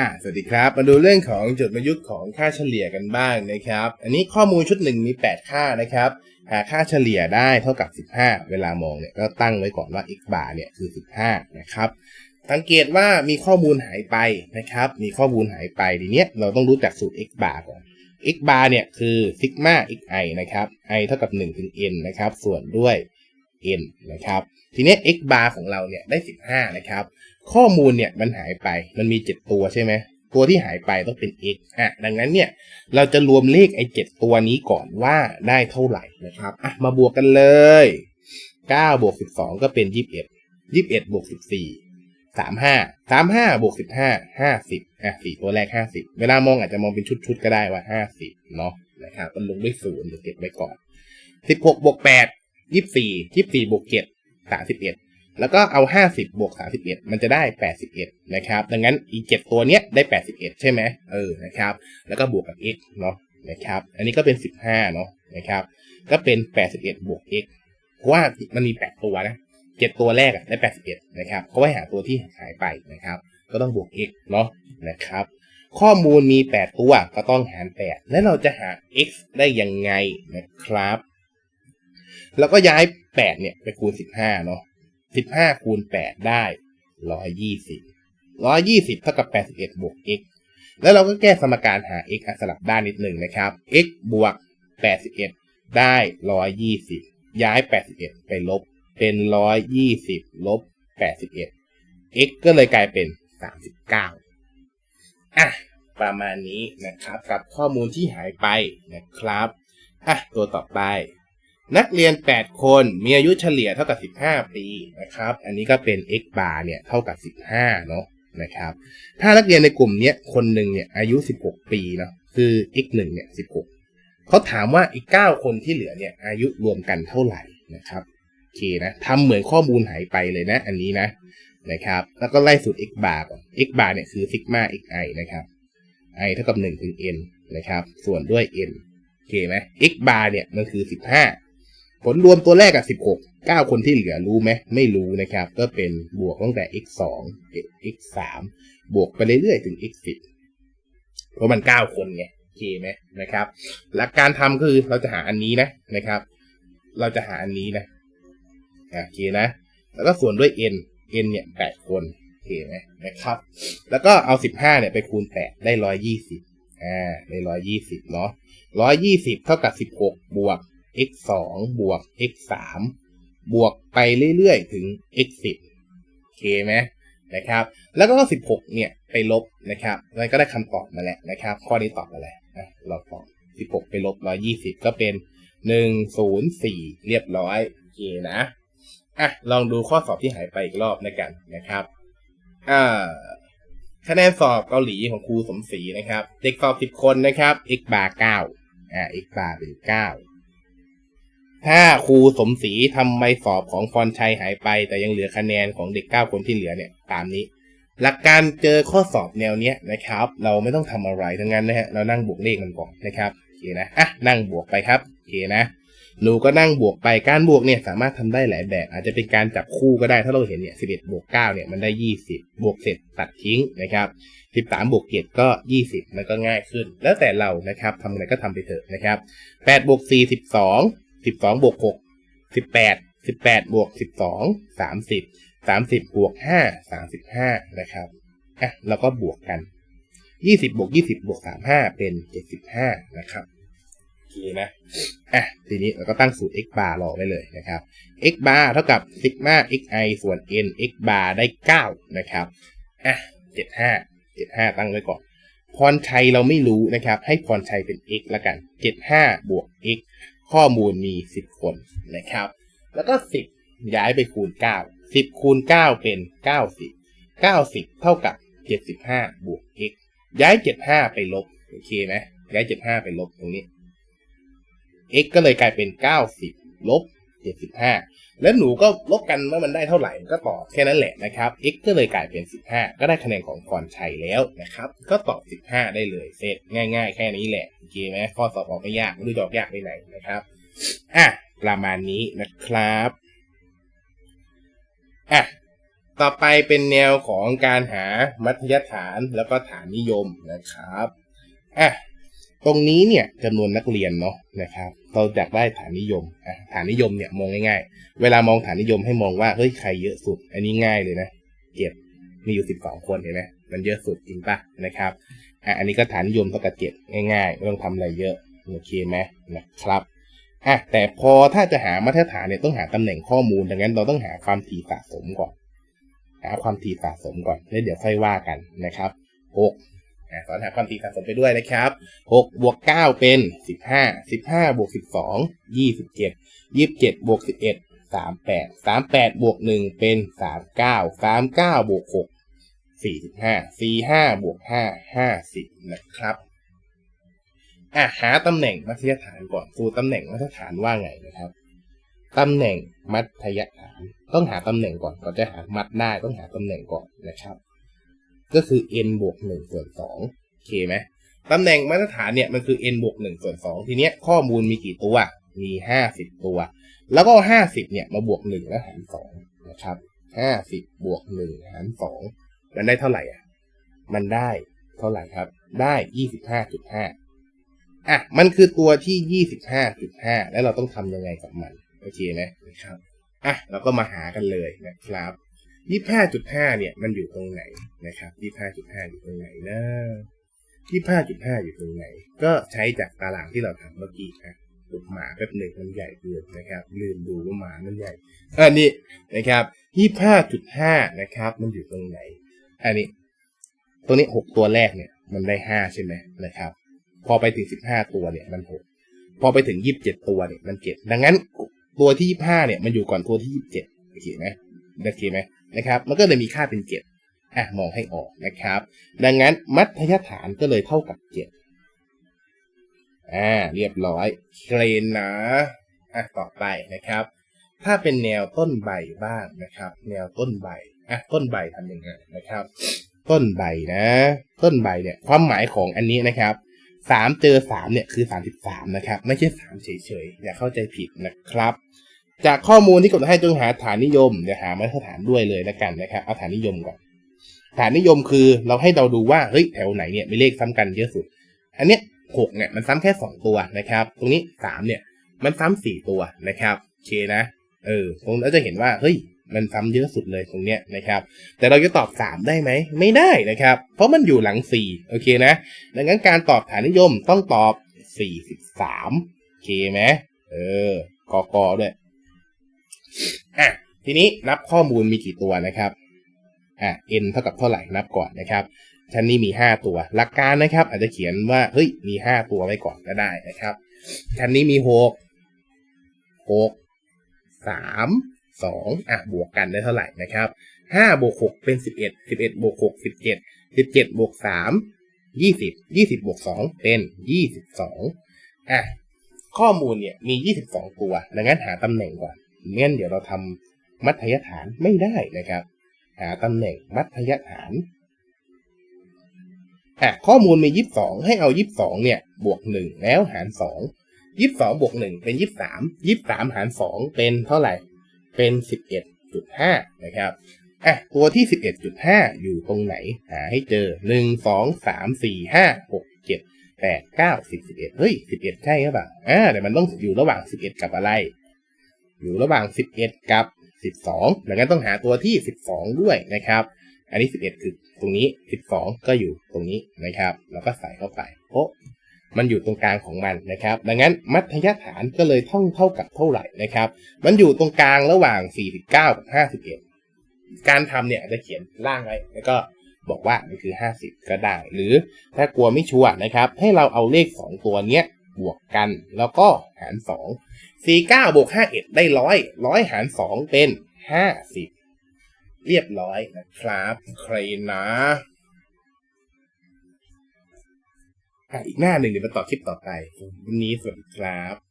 อ่าสวัสดีครับ มาดูเรื่องของจุดประยุกต์ของค่าเฉลี่ยกันบ้างนะครับ อันนี้ข้อมูลชุดหนึ่งมี 8 ค่านะครับ หาค่าเฉลี่ยได้เท่ากับ 15 เวลามองเนี่ยก็ตั้งไว้ก่อนว่า x bar เนี่ยคือ 15 นะครับ สังเกตว่ามีข้อมูลหายไปนะครับ มีข้อมูลหายไปทีเนี้ยเราต้องรู้จักสูตร x bar ก่อน x bar เนี่ยคือซิกมา xi นะครับ i เท่ากับ1ถึง n นะครับ ส่วนด้วย n นะครับ ทีนี้ x bar ของเราเนี่ยได้ 15 นะครับ ข้อมูลเนี่ยมันหายไปมันมี 7 ตัวใช่ไหมตัวที่หายไปต้องเป็น x อะดังนั้นเนี่ยเราจะรวมเลขไอ้7ตัวนี้ก่อนว่าได้เท่าไหร่นะครับอะมาบวกกันเลย 9 บวก 12 ก็เป็น 21 21 บวก 14 35 35บวก15 50อะ4ตัวแรก 50 เวลามองอาจจะมองเป็นชุดๆก็ได้ว่า 50เนาะนะครับมันลงด้วยศูนย์เดี๋ยวเก็บไว้ก่อน 16บวก8 24 24บวก7 31 แล้วก็เอา 50 บวก 31 มันจะได้ 81 นะครับ ดังนั้นอีก7ตัวเนี้ยได้ 81 ใช่ไหมเออ นะครับ แล้วก็บวกกับ x เนาะ นะครับ อันนี้ก็เป็น 15 เนาะ นะครับ ก็เป็น 81 บวก x เพราะว่ามันมี 8 ตัวนะ 7 ตัวแรกได้ 81 นะครับเขาไว้หาตัวที่หายไปนะครับ ก็ต้องบวก x เนาะ นะครับ ข้อมูลมี 8 ตัว ก็ต้องหาร 8 แล้วเราจะหา x ได้ยังไงนะครับ แล้วก็ย้าย 8 เนี่ยไปคูณ 15 เนาะ 15คูณ8ได้ 120 120 เท่ากับ 81 บวก x แล้วเราก็แก้สมการหา x สลับด้านนิดหนึ่งนะครับ x บวก 81 ได้ 120 ย้าย 81 ไปลบ เป็น 120 ลบ 81 x ก็เลยกลายเป็น 39 อะ ประมาณนี้นะครับ กับข้อมูลที่หายไปนะครับ อะ ตัวต่อไป นักเรียน 8 คนมีอายุเฉลี่ยเท่ากับ 15 ปีนะครับ อันนี้ก็เป็น x bar เนี่ยเท่ากับ 15 เนาะนะครับ ถ้านักเรียนในกลุ่มนี้คนหนึ่งเนี่ยอายุ 16 ปีเนาะคือ x 1เนี่ย 16 เขาถามว่าอีก 9 คนที่เหลือเนี่ยอายุรวมกันเท่าไหร่นะครับโอเคนะทำเหมือนข้อมูลหายไปเลยนะ อันนี้นะนะครับ แล้วก็ไล่สูตร x bar ก่อน x bar เนี่ยคือ sigma xi นะครับ i เท่ากับ 1 ถึง n นะครับ ส่วนด้วย n โอเคไหม x bar เนี่ยมันคือ 15 ผลรวมตัวแรกกับ16 9 คนที่เหลือรู้ไหมไม่รู้นะครับ ก็เป็นบวกตั้งแต่ x 2 x 3บวกไปเรื่อยๆ ถึง x 10เพราะมัน 9 คนไงโอเคไหมนะครับ หลักการทำคือเราจะหาอันนี้นะนะครับ เราจะหาอันนี้นะโอเคนะ แล้วก็ส่วนด้วย n n เนี่ย 8 คนโอเคไหมนะครับ แล้วก็เอา 15เนี่ยไปคูณ 8 ได้ 120อ่าได้120เนาะ120 เท่ากับ 16 บวก x 2บวก x 3บวกไปเรื่อยๆ ถึง x 10โอเคไหมนะครับ แล้วก็ 16 เนี่ย ไปลบนะครับแล้วก็ได้คำตอบมาแล้วนะครับ ข้อนี้ตอบมาแล้วนะเราตอบ16 ไปลบ 120 ก็เป็น 104 เรียบร้อยโอเคนะอะลองดูข้อสอบที่หายไปอีกรอบนะกันนะครับอ่าคะแนนสอบเกาหลีของครูสมศรีนะครับ เด็กสอบ 10 คนนะครับ x bar 9อ่า x bar เป็น9 ถ้าครูสมศรีทำใบสอบของพรชัยหายไป แต่ยังเหลือคะแนนของเด็ก 9 คนที่เหลือเนี่ยตามนี้ หลักการเจอข้อสอบแนวเนี้ยนะครับ เราไม่ต้องทำอะไรทั้งนั้นนะฮะเรานั่งบวกเลขกันก่อนนะครับโอเคนะอะนั่งบวกไปครับโอเคนะหนูก็นั่งบวกไปการบวกเนี่ยสามารถทำได้หลายแบบ อาจจะเป็นการจับคู่ก็ได้ถ้าเราเห็นเนี่ย11บเอ็ดบวก9เนี่ยมันได้20บบวกเสร็จตัดทิ้งนะครับ13บสามบวก7ก็20มันก็ง่ายขึ้น แล้วแต่เรานะครับทำอะไรก็ทำไปเถอะนะครับ8บวก4 12 สิบสองบวกหกสิบแปดสิบแปดบวกสิบสองสามสิบสามสิบบวกห้าสามสิบห้านะครับอะเราก็บวกกันยี่สิบบวกยี่สิบบวกสามห้าเป็นเจ็ดสิบห้านะครับโอเคนะอะทีนี้เราก็ตั้งสูตร x bar รอไว้เลยนะครับ x bar เท่ากับซิกมา xi ส่วน n x bar ได้เก้านะครับอะเจ็ดห้าเจ็ดห้าตั้งไว้ก่อนพรชัยเราไม่รู้นะครับ ให้พรชัยเป็น x ละกัน 75 บวก x ข้อมูลมี 10 คนนะครับ แล้วก็ 10 ย้ายไปคูณ 9 10 คูณ 9 เป็น 90 90 เท่ากับ 75 บวก x ย้าย 75 ไปลบ โอเคไหมย้าย 75 ไปลบตรงนี้ x ก็เลยกลายเป็น 90 ลบ 75 แล้วหนูก็ลบกันว่ามันได้เท่าไหร่ก็ตอบแค่นั้นแหละนะครับ x ก็เลยกลายเป็น 15 ก็ได้คะแนนของพรชัยแล้วนะครับ ก็ตอบ 15 ได้เลยเสร็จง่ายๆ แค่นี้แหละโอเคไหมข้อสอบออกไม่ยากไม่รู้จะออกยากไปไหนนะครับอะประมาณนี้นะครับอะต่อไปเป็นแนวของการหามัธยฐานแล้วก็ฐานนิยมนะครับอะ ตรงนี้เนี่ยจำนวนนักเรียนเนาะนะครับเราอยากได้ฐานนิยมฐานนิยมเนี่ยมองง่ายๆ เวลามองฐานนิยมให้มองว่าเฮ้ยใครเยอะสุด อันนี้ง่ายเลยนะเก็บมีอยู่สิบสองคนเห็นไหมมันเยอะสุดจริงปะนะครับอะอันนี้ก็ฐานนิยมเท่ากับเจ็ดง่ายๆไม่ต้องทำอะไรเยอะโอเคไหมนะครับอะแต่พอถ้าจะหามาตรฐานเนี่ยต้องหาตำแหน่งข้อมูลดังนั้นเราต้องหาความถี่สะสมก่อน หาความถี่สะสมก่อนแล้วเดี๋ยวค่อยว่ากันนะครับหก อะสอนหาความถี่สะสมไปด้วยนะครับหกบวกเก้าเป็นสิบห้าสิบห้าบวกสิบสองยี่สิบเจ็ดยี่สิบเจ็ดบวกสิบเอ็ดสามแปดสามแปดบวกหนึ่งเป็นสามเก้าสามเก้าบวกหกสี่สิบห้าสี่ห้าบวกห้าห้าสิบนะครับอะหาตำแหน่งมัธยฐานก่อนสูตรตำแหน่งมัธยฐานว่าไงนะครับตำแหน่งมัธยฐาน ต้องหาตำแหน่งก่อนก่อนจะหามัดได้ต้องหาตำแหน่งก่อนนะครับ ก็คือ n บวกหนึ่งส่วนสองโอเคไหมตำแหน่งมาตรฐานเนี่ยมันคือ n บวกหนึ่งส่วนสองทีเนี้ยข้อมูลมีกี่ตัว มีห้าสิบตัว แล้วก็ห้าสิบเนี่ยมาบวกหนึ่งแล้วหารสองนะครับห้าสิบบวกหนึ่งหารสองมันได้เท่าไหร่อะ มันได้เท่าไหร่ครับ ได้ยี่สิบห้าจุดห้าอะมันคือตัวที่ยี่สิบห้าจุดห้าแล้วเราต้องทำยังไงกับมัน โอเคไหมนะครับอะเราก็มาหากันเลยนะครับ ยี่ห้าจุดห้าเนี่ยมันอยู่ตรงไหนนะครับยี่ห้าจุดห้าอยู่ตรงไหนนะยี่ห้าจุดห้าอยู่ตรงไหน ก็ใช้จากตารางที่เราทำเมื่อกี้นะตุกหมาแป๊บหนึ่งมันใหญ่เกินนะครับ ลืมดูว่าหมามันใหญ่อันนี้นะครับยี่ห้าจุดห้านะครับ มันอยู่ตรงไหน อันนี้ตัวนี้หกตัวแรกเนี่ย มันได้ห้าใช่ไหมนะครับ พอไปถึงสิบห้าตัวเนี่ยมันหกพอไปถึงยี่สิบเจ็ดตัวเนี่ยมันเจ็ดดังนั้นตัวที่ยี่ห้าเนี่ยมันอยู่ก่อนตัวที่ยี่สิบเจ็ดโอเคไหมโอเคไหม นะครับมันก็เลยมีค่าเป็นเจ็ดอะมองให้ออกนะครับ ดังนั้นมัธยฐานก็เลยเท่ากับเจ็ดอ่าเรียบร้อยเครนนะอะต่อไปนะครับ ถ้าเป็นแนวต้นใบบ้างนะครับ แนวต้นใบอะต้นใบทำยังไงนะครับ ต้นใบนะ ต้นใบเนี่ยความหมายของอันนี้นะครับสามเจอสามเนี่ยคือสามสิบสามนะครับ ไม่ใช่สามเฉยๆอย่าเข้าใจผิดนะครับ จากข้อมูลที่กำหนดให้จงหาฐานนิยมเดี๋ยวหามาตรฐานด้วยเลยล้วกันนะครับเอาฐานนิยมก่อนฐานนิยมคือเราให้เราดูว่าเฮ้ยแถวไหนเนี่ยมีเลขซ้ำกันเยอะสุด อันเนี้ยหกเนี่ยมันซ้ำแค่สองตัวนะครับ ตรงนี้สามเนี่ยมันซ้ำสี่ตัวนะครับโอเคนะ เออตรงนั้นจะเห็นว่าเฮ้ยมันซ้ำเยอะสุดเลยตรงเนี้ยนะครับ แต่เราจะตอบสามได้ไหมไม่ได้นะครับ เพราะมันอยู่หลังสี่โอเคนะ ดังนั้นการตอบฐานนิยมต้องตอบสี่สิบสามโอเคไหมเออกอกด้วย อะทีนี้นับข้อมูลมีกี่ตัวนะครับอะ n เท่ากับเท่าไหร่นับก่อนนะครับชั้นนี้มีห้าตัว หลักการนะครับ อาจจะเขียนว่าเฮ้ยมีห้าตัวไว้ก่อนก็ได้นะครับชั้นนี้มีหกหกสามสองอะบวกกันได้เท่าไหร่นะครับห้าบวกหกเป็นสิบเอ็ดสิบเอ็ดบวกหกสิบเจ็ดสิบเจ็ดบวกสามยี่สิบยี่สิบบวกสองเป็นยี่สิบสองอะข้อมูลเนี่ยมียี่สิบสองตัวดังนั้นหาตำแหน่งก่อน งั้นเดี๋ยวเราทำมัธยฐานไม่ได้นะครับ หาตำแหน่งมัธยฐานอะข้อมูลมียี่สิบสองให้เอายี่สิบสองเนี่ย บวกหนึ่งแล้วหารสองยี่สิบสองบวกหนึ่งเป็นยี่สิบสามยี่สิบสามหารสองเป็นเท่าไหร่ เป็นสิบเอ็ดจุดห้านะครับ อะ ตัวที่สิบเอ็ดจุดห้าอยู่ตรงไหน หาให้เจอหนึ่งสองสามสี่ห้าหกเจ็ดแปดเก้าสิบสิบเอ็ดเฮ้ยสิบเอ็ดใช่หรือเปล่าอ่าแต่มันต้องอยู่ระหว่างสิบเอ็ดกับอะไร อยู่ระหว่างสิบเอ็ดกับสิบสองดังนั้นต้องหาตัวที่สิบสองด้วยนะครับ อันนี้สิบเอ็ดคือตรงนี้สิบสองก็อยู่ตรงนี้นะครับ แล้วก็ใส่เข้าไปโอ้มันอยู่ตรงกลางของมันนะครับ ดังนั้นมัธยฐานก็เลยเท่าเท่ากับเท่าไหร่นะครับ มันอยู่ตรงกลางระหว่าง 49 กับ 51 การทำเนี่ยจะเขียนล่างไว้แล้วก็บอกว่ามันคือ 50 ก็ได้ หรือถ้ากลัวไม่ชัวร์นะครับ ให้เราเอาเลข 2 ตัวเนี้ย บวกกัน แล้วก็หาร 2 49บวก51 ได้ร้อยร้อยหาร 2 เป็น 50 เรียบร้อยนะครับใครนะอะอีกหน้าหนึ่งเดี๋ยวมาต่อคลิปต่อไป วันนี้สวัสดีครับ